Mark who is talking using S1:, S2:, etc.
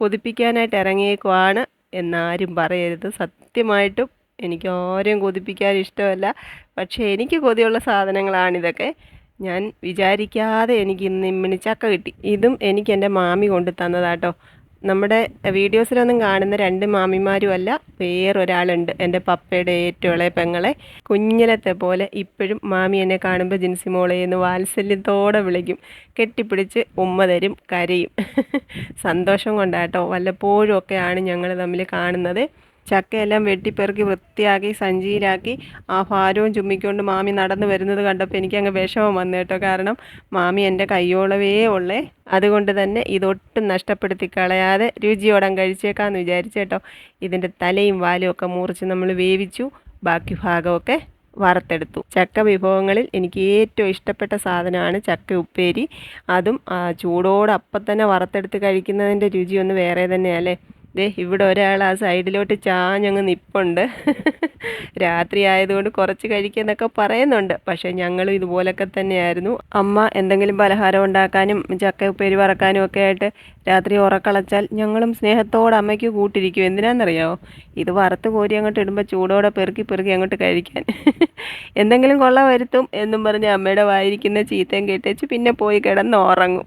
S1: കൊതിപ്പിക്കാനായിട്ട് ഇറങ്ങിയേക്കുവാണ് എന്നാരും പറയരുത്. സത്യമായിട്ടും എനിക്ക് ആരെയും കൊതിപ്പിക്കാൻ ഇഷ്ടമല്ല. പക്ഷേ എനിക്ക് കൊതിയുള്ള സാധനങ്ങളാണിതൊക്കെ ഞാൻ വിചാരിക്കാതെ എനിക്ക് ഇന്ന് ഇമ്മിണി കിട്ടി. ഇതും എനിക്ക് എന്റെ മാമി കൊണ്ട് തന്നതാട്ടോ നമ്മുടെ വീഡിയോസിലൊന്നും കാണുന്ന രണ്ട് മാമിമാരും അല്ല വേറൊരാളുണ്ട്. എന്റെ പപ്പയുടെ ഏറ്റവും ഇളയ പെങ്ങളെ. കുഞ്ഞിലത്തെ പോലെ ഇപ്പോഴും മാമി എന്നെ കാണുമ്പോൾ ജിൻസി മോളെ എന്ന് വാത്സല്യത്തോടെ വിളിക്കും. കെട്ടിപ്പിടിച്ച് ഉമ്മ തരും കരയും. സന്തോഷം കൊണ്ടാട്ടോ. വല്ലപ്പോഴും ഒക്കെയാണ് ഞങ്ങൾ തമ്മിൽ കാണുന്നത്. ചക്കയെല്ലാം വെട്ടിപ്പെറുക്കി വൃത്തിയാക്കി സഞ്ചിയിലാക്കി ആ ഭാരവും ചുമ്മിക്കൊണ്ട് മാമി നടന്നു വരുന്നത് കണ്ടപ്പോൾ എനിക്ക് അങ്ങ് വിഷമം വന്നു കേട്ടോ. കാരണം മാമി എന്റെ കയ്യോളവേ ഉള്ളേ. അതുകൊണ്ട് തന്നെ ഇതൊട്ടും നഷ്ടപ്പെടുത്തി കളയാതെ രുചിയോടം കഴിച്ചേക്കാമെന്ന് വിചാരിച്ചേട്ടോ ഇതിന്റെ തലയും വാലും ഒക്കെ മുറിച്ച് നമ്മൾ വേവിച്ചു. ബാക്കി ഭാഗമൊക്കെ വറുത്തെടുത്തു. ചക്ക വിഭവങ്ങളിൽ എനിക്ക് ഏറ്റവും ഇഷ്ടപ്പെട്ട സാധനമാണ് ചക്ക ഉപ്പേരി. അതും ചൂടോടൊപ്പം തന്നെ വറുത്തെടുത്ത് കഴിക്കുന്നതിന്റെ രുചി ഒന്ന് വേറെ തന്നെയല്ലേ? ദേ ഇവിടെ ഒരാൾ ആ സൈഡിലോട്ട് ചാഞ്ഞങ്ങ് നിപ്പുണ്ട്. രാത്രി ആയതുകൊണ്ട് കുറച്ച് കഴിക്കുന്നൊക്കെ പറയുന്നുണ്ട്. പക്ഷേ ഞങ്ങളും ഇതുപോലൊക്കെ തന്നെയായിരുന്നു. അമ്മ എന്തെങ്കിലും പലഹാരം ഉണ്ടാക്കാനും ചക്ക ഉപ്പേരി ഒക്കെ ആയിട്ട് രാത്രി ഉറക്കളച്ചാൽ ഞങ്ങളും സ്നേഹത്തോടെ അമ്മയ്ക്ക് കൂട്ടിരിക്കും. എന്തിനാണെന്നറിയാമോ ഇത് വറുത്ത് കോരി അങ്ങോട്ട് ഇടുമ്പോൾ ചൂടോടെ പെറുക്കി പെറുക്കി അങ്ങോട്ട് കഴിക്കാൻ. എന്തെങ്കിലും കൊള്ള വരുത്തും എന്നും പറഞ്ഞ് അമ്മയുടെ വായിരിക്കുന്ന ചീത്തയും കേട്ടേച്ച് പിന്നെ പോയി കിടന്ന് ഉറങ്ങും.